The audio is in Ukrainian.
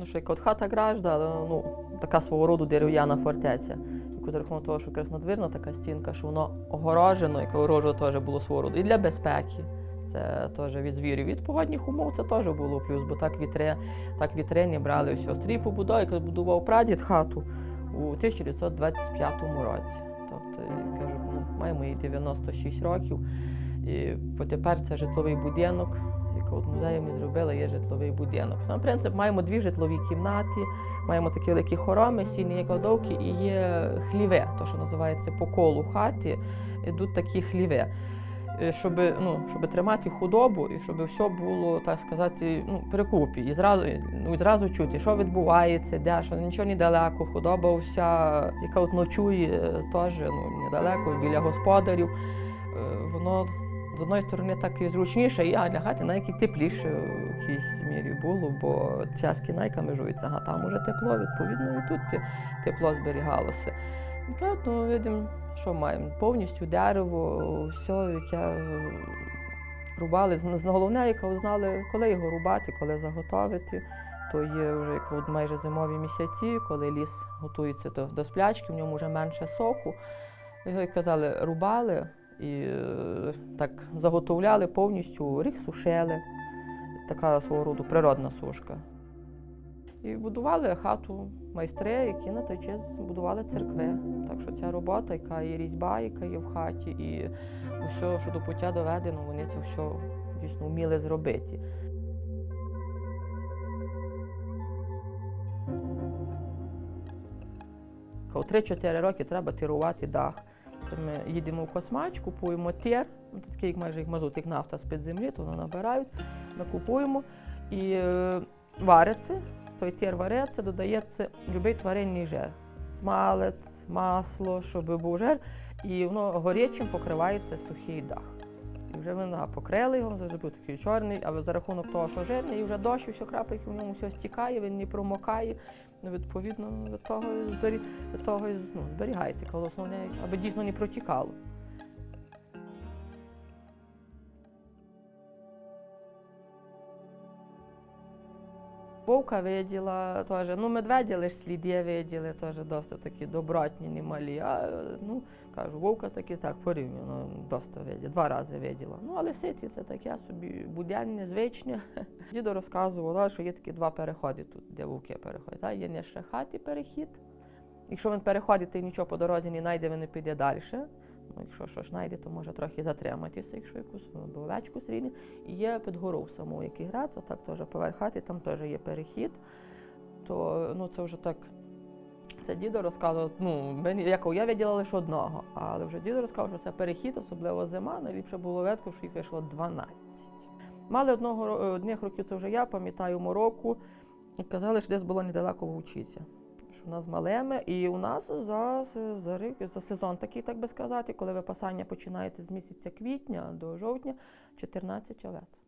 Ну, що як от хата гражда, ну, така свого роду дерев'яна фортеця. Яку за рахунок того, що краснодвірна така стінка, що воно огорожено, яке огорожено теж було свого роду. І для безпеки. Це теж від звірів. Від погодних умов це теж було плюс, бо так вітри, так вітрині брали все. Стрій побудов, яка будував прадід хату у 1925 році. Тобто, і кажуть, ну, маємо їй 96 років. І потепер це житловий будинок, який от музеєм ми зробили, є житловий будинок. Сам принцип, маємо дві житлові кімнати, маємо такі великі хороми, стільні кладовки і є хліве, то що називається по колу хаті, йдуть такі хліве. Е, Щоб, ну, щоб тримати худобу і щоб все було, так сказати, ну, прикупі. І зразу, ну, і зразу чути, що відбувається, де, що нічого недалеко, худоба вся, яка от ночує, е, теж ну, недалеко, біля господарів. Е, Воно з одної сторони так і зручніше, і а для хати навіть тепліше в якійсь мірі було, бо ця скінайка межується, а там уже тепло, відповідно, і тут тепло зберігалося. І ну, видимо, що маємо? Повністю дерево, все, яке рубали. Головне, яке знали, коли його рубати, коли заготовити. То є вже як от майже зимові місяці, коли ліс готується до, сплячки, в ньому вже менше соку. Як казали, рубали і е, так заготовляли повністю, рік сушили. Така свого роду природна сушка. І будували хату майстри, які на той час будували церкви. Так що ця робота, яка є різьба, яка є в хаті, і все, що до пуття доведено, вони це все дійсно вміли зробити. У 3-4 роки треба тирувати дах. Ми їдемо в космач, купуємо ну, такий як майже як мазут, як нафта з-під землі, то воно набирають. Ми купуємо і е, вариться. Той тер вариться, додається будь-який тваринний жир. Смалець, масло, щоб був жир, і воно горячим покривається сухий дах. І вже ми да, покрили його, завжди був такий чорний, а за рахунок того, що жирний, і вже дощ, все крапельки в ньому все стікає, він не промокає. Ну, відповідно, від того, збері... від того ну, зберігається, колосно, аби дійсно не протікало. Вовка виділа теж. Ну, медведя лише сліди виділи, теж досить такі добротні, немалі. А ну, кажу, вовка таки так порівняно досить виділа, два рази виділа. Ну, а лисиці це таке собі буденне, звичне. Дідо розказував, що є такі два переходи тут, де вовки переходять. Та, Є не шахати перехід. Якщо він переходить і нічого по дорозі не знайде, він не піде далі. Якщо щось знайде, то може трохи затриматися, якщо якусь або овечку срібне. І є під гору саму, який грається, так теж поверх хати, там теж є перехід. То ну, це вже так. Це дідо розказував, ну, як я виділа лише одного, але вже дідо розказав, що це перехід, особливо зима, найліпше було видко, що їх вийшло 12. Мали одного одних років, це вже я пам'ятаю мороку, і казали, що десь було недалеко вчитися. Що у нас малеме, і у нас за, за, рік, за сезон такий, так би сказати, коли випасання починається з місяця квітня до жовтня, 14 овець.